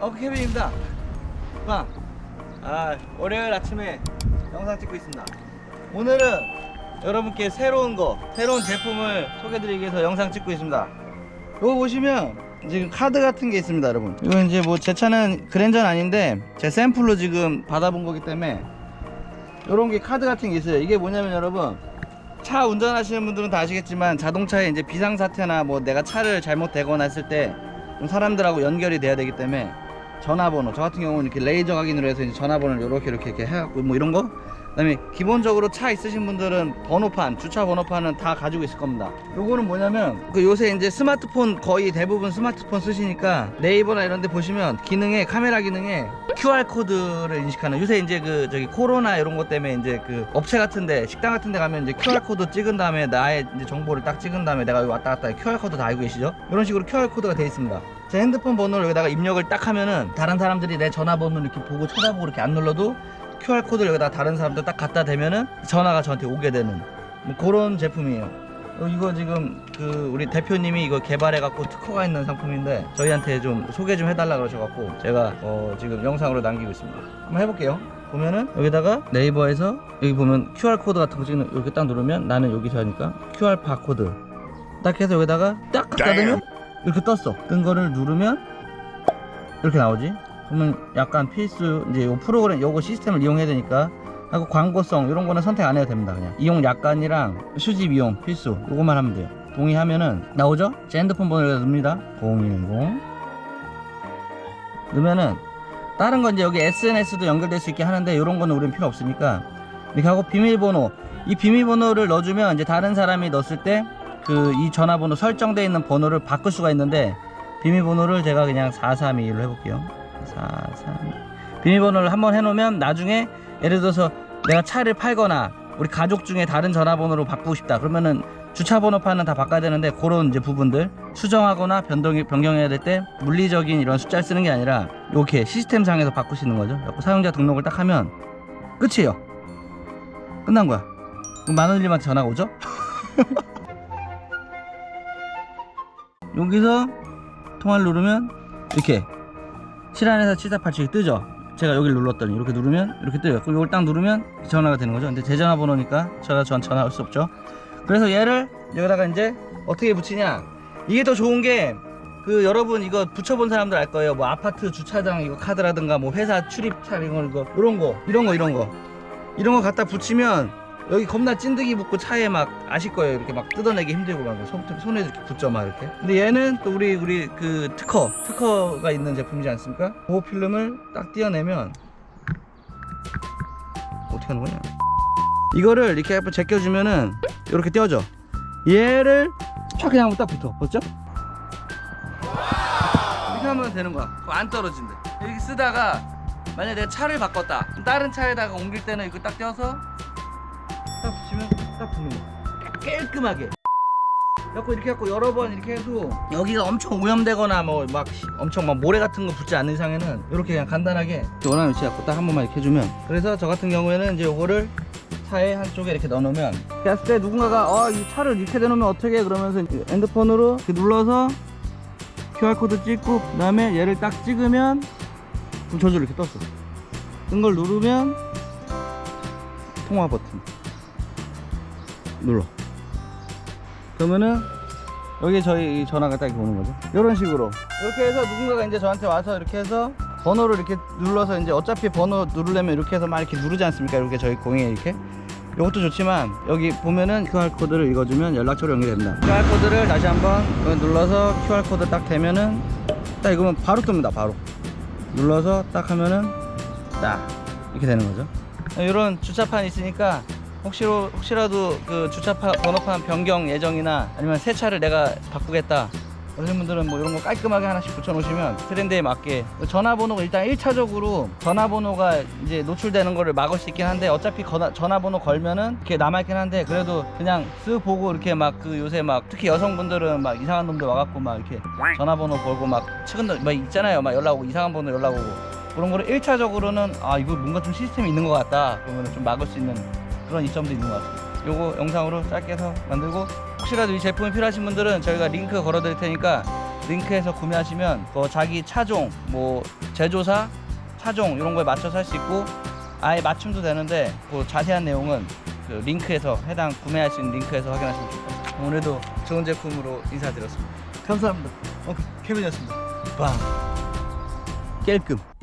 어 케빈입니다. 빵. 아 월요일 아침에 영상 찍고 있습니다. 오늘은 여러분께 새로운 거, 새로운 제품을 소개드리기 위해서 영상 찍고 있습니다. 이거 보시면 지금 카드 같은 게 있습니다, 여러분. 이거 이제 뭐 제 차는 그랜저는 아닌데 제 샘플로 지금 받아본 거기 때문에 이런 게 카드 같은 게 있어요. 이게 뭐냐면 여러분 차 운전하시는 분들은 다 아시겠지만 자동차에 이제 비상사태나 뭐 내가 차를 잘못 대거나 했을 때 좀 사람들하고 연결이 돼야 되기 때문에 전화번호 저 같은 경우는 이렇게 레이저 확인으로 해서 이제 전화번호를 이렇게 이렇게 이렇게 해갖고 뭐 이런 거 그다음에 기본적으로 차 있으신 분들은 번호판 주차 번호판은 다 가지고 있을 겁니다 요거는 뭐냐면 그 요새 이제 스마트폰 거의 대부분 스마트폰 쓰시니까 네이버나 이런 데 보시면 기능에 카메라 기능에 QR 코드를 인식하는 요새 이제 그 저기 코로나 이런 것 때문에 이제 그 업체 같은데 식당 같은데 가면 이제 QR 코드 찍은 다음에 나의 정보를 딱 찍은 다음에 내가 왔다 갔다 QR 코드 다 알고 계시죠? 이런 식으로 QR 코드가 돼 있습니다. 제 핸드폰 번호를 여기다가 입력을 딱 하면은 다른 사람들이 내 전화번호를 이렇게 보고 쳐다보고 이렇게 안 눌러도 QR 코드를 여기다 다른 사람들 딱 갖다 대면은 전화가 저한테 오게 되는 뭐 그런 제품이에요. 어, 이거 지금 그 우리 대표님이 이거 개발해 갖고 특허가 있는 상품인데 저희한테 좀 소개 좀 해달라 그러셔 갖고 제가 어 지금 영상으로 남기고 있습니다. 한번 해볼게요. 보면은 여기다가 네이버에서 여기 보면 QR 코드 같은 거 찍는 이렇게 딱 누르면 나는 여기서 하니까 QR 바코드 딱 해서 여기다가 딱 갖다 대면 이렇게 떴어. 뜬 거를 누르면 이렇게 나오지. 그러면 약간 필수 이제 요 프로그램 요거 시스템을 이용해야 되니까. 하고 광고성 이런 거는 선택 안 해도 됩니다 그냥. 이용 약관이랑 수집 이용 필수. 요것만 하면 돼요. 동의하면은 나오죠? 제 핸드폰 번호를 넣습니다. 010 넣으면은 다른 건 이제 여기 SNS도 연결될 수 있게 하는데 이런 거는 우린 필요 없으니까. 이렇게 하고 비밀번호 이 비밀번호를 넣어주면 이제 다른 사람이 넣었을 때 그 이 전화번호 설정되어 있는 번호를 바꿀 수가 있는데 비밀번호를 제가 그냥 4321로 해볼게요 43 비밀번호를 한번 해놓으면 나중에 예를 들어서 내가 차를 팔거나 우리 가족 중에 다른 전화번호로 바꾸고 싶다 그러면은 주차 번호판은 다 바꿔야 되는데 그런 이제 부분들 수정하거나 변동 변경해야 될 때 물리적인 이런 숫자를 쓰는 게 아니라 이렇게 시스템 상에서 바꿀 수 있는 거죠. 그래서 사용자 등록을 딱 하면 끝이에요. 끝난 거야. 그럼 만원님한테 전화가 오죠? 여기서 통화를 누르면 이렇게 7안에서 7487이 뜨죠. 제가 여기를 눌렀더니 이렇게 누르면 이렇게 뜨요. 그럼 이걸 딱 누르면 전화가 되는 거죠. 근데 제 전화번호니까 제가 전 전화할 수 없죠. 그래서 얘를 여기다가 이제 어떻게 붙이냐. 이게 더 좋은 게 그 여러분 이거 붙여본 사람들 알 거예요. 뭐 아파트 주차장 이거 카드라든가 뭐 회사 출입차 이런 거 이런 거 이런 거 이런 거 이런 거 갖다 붙이면 여기 겁나 찐득이 붙고 차에 막 아실 거예요. 이렇게 막 뜯어내기 힘들고 막 손, 손에 이렇게 붙죠 막 이렇게. 근데 얘는 또 우리 우리 그 특허 특허가 있는 제품이지 않습니까? 보호 필름을 딱 띄어내면 어떻게 하는 거냐? 이거를 이렇게 한번 제껴주면은 이렇게 떼어져. 얘를 촥 그냥 한번 딱 붙어. 봤죠? 이렇게 하면 되는 거야. 안 떨어진대. 이렇게 쓰다가 만약에 내가 차를 바꿨다. 다른 차에다가 옮길 때는 이거 딱 떼어서 딱 딱 붙는 거야. 깔끔하게. 그래갖고 이렇게 갖고 여러 번 이렇게 해도 여기가 엄청 오염되거나 뭐 막 엄청 막 모래 같은 거 붙지 않는 이상에는 이렇게 그냥 간단하게 원하는 위치 갖고 딱 한 번만 이렇게 해주면 그래서 저 같은 경우에는 이제 요거를 차에 한쪽에 이렇게 넣어놓으면 했을 때 누군가가 어 이 차를 이렇게 대놓으면 어떻게 해? 그러면서 핸드폰으로 눌러서 QR코드 찍고 그 다음에 얘를 딱 찍으면 그럼 저절로 이렇게 떴어 뜬 걸 누르면 통화 버튼 눌러. 그러면은 여기 저희 전화가 딱 오는 거죠. 이런 식으로. 이렇게 해서 누군가가 이제 저한테 와서 이렇게 해서 번호를 이렇게 눌러서 이제 어차피 번호 누르려면 이렇게 해서 막 이렇게 누르지 않습니까? 이렇게 저희 공에 이렇게. 이것도 좋지만 여기 보면은 QR코드를 읽어주면 연락처로 연결됩니다. QR코드를 다시 한번 눌러서 QR코드 딱 대면은 딱 이거면 바로 뜹니다 바로. 눌러서 딱 하면은 딱 이렇게 되는 거죠. 이런 주차판 있으니까 혹시 혹시라도 그 주차판 번호판 변경 예정이나 아니면 새 차를 내가 바꾸겠다. 그러신 분들은 뭐 이런 거 깔끔하게 하나씩 붙여놓으시면 트렌드에 맞게. 전화번호가 일단 1차적으로 전화번호가 이제 노출되는 거를 막을 수 있긴 한데 어차피 거나- 전화번호 걸면은 이렇게 남아있긴 한데 그래도 그냥 쓱 보고 이렇게 막 그 요새 막 특히 여성분들은 막 이상한 놈들 와갖고 막 이렇게 전화번호 걸고 막 측은 막 있잖아요. 막 연락 오고 이상한 번호 연락 오고. 그런 거를 1차적으로는 아 이거 뭔가 좀 시스템이 있는 것 같다. 그러면 좀 막을 수 있는 그런 이점도 있는 것 같습니다 요거 영상으로 짧게 해서 만들고 혹시라도 이 제품이 필요하신 분들은 저희가 링크 걸어 드릴 테니까 링크에서 구매하시면 그 자기 차종 뭐 제조사 차종 이런 거에 맞춰서 할 수 있고 아예 맞춤도 되는데 그 자세한 내용은 그 링크에서 해당 구매할 수 있는 링크에서 확인하시면 같아요. 오늘도 좋은 제품으로 인사드렸습니다. 감사합니다. 오케이 케빈이었습니다. 빵. 깰끔.